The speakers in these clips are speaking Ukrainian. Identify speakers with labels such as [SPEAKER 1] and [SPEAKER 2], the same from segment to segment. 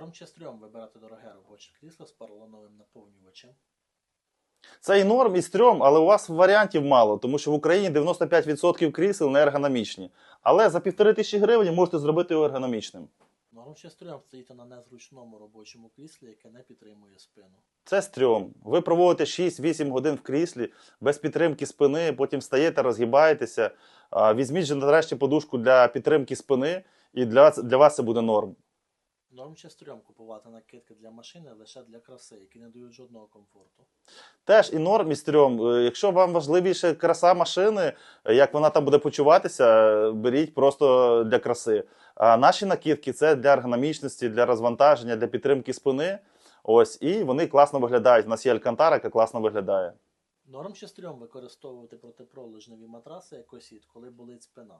[SPEAKER 1] Норм чи стрьом вибирати дороге робоче крісло з поролоновим наповнювачем.
[SPEAKER 2] Це і норм, і стрьом, але у вас варіантів мало, тому що в Україні 95% крісел не ергономічні. Але за півтори тисячі гривень можете зробити його ергономічним.
[SPEAKER 1] Норм чи стрьом стоїти на незручному робочому кріслі, яке не підтримує спину.
[SPEAKER 2] Це стрьом. Ви проводите 6-8 годин в кріслі без підтримки спини, потім встаєте, розгибаєтеся. А, Візьміть же нарешті подушку для підтримки спини, і для, для вас це буде норм.
[SPEAKER 1] Норм чи стрьом купувати накидки для машини лише для краси, які не дають жодного комфорту.
[SPEAKER 2] Теж і норм, і стрьом. Е, Якщо вам важливіше краса машини, е, як вона там буде почуватися, е, беріть просто для краси. А наші накидки це для ергономічності, для розвантаження, для підтримки спини. Ось, і вони класно виглядають. У нас є алькантара, яка класно виглядає.
[SPEAKER 1] Норм чи стрьом використовувати протипролежневі матраси як осід, коли болить спина.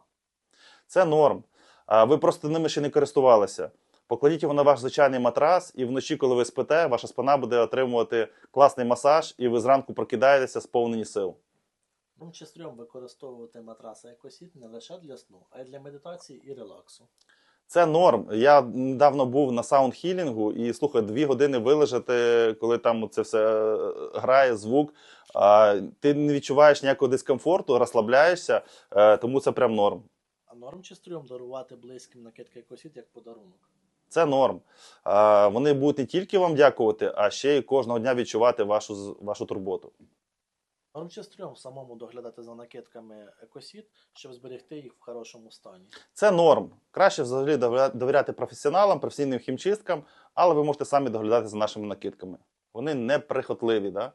[SPEAKER 2] Це норм. А ви просто ними ще не користувалися. Покладіть його на ваш звичайний матрас, і вночі, коли ви спите, ваша спина буде отримувати класний масаж, і ви зранку прокидаєтеся сповнені сил.
[SPEAKER 1] Норм чи стрьом використовувати матраси як осід не лише для сну, а й для медитації і релаксу.
[SPEAKER 2] Це норм. Я недавно був на саундхілінгу і слухай, дві години вилежати, коли там це все е, грає, звук. А, ти не відчуваєш ніякого дискомфорту, розслабляєшся, е, тому це прям норм.
[SPEAKER 1] А норм чи стрьом дарувати близьким накидки як осід як подарунок.
[SPEAKER 2] Це норм. Вони будуть не тільки вам дякувати, а ще й кожного дня відчувати вашу, вашу турботу.
[SPEAKER 1] Чи стрьом самому доглядати за накидками екосід, щоб зберегти їх в хорошому стані.
[SPEAKER 2] Це норм. Краще взагалі довіряти професіоналам, професійним хімчисткам, але ви можете самі доглядати за нашими накидками. Вони неприхотливі, да?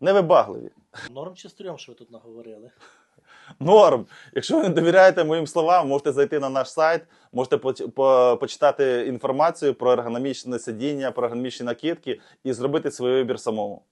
[SPEAKER 2] невибагливі.
[SPEAKER 1] Норм чи стрьом, що ви тут наговорили.
[SPEAKER 2] Норм. Якщо ви не довіряєте моїм словам, можете зайти на наш сайт, можете поч- по- почитати інформацію про ергономічне сидіння, про ергономічні накидки і зробити свій вибір самому.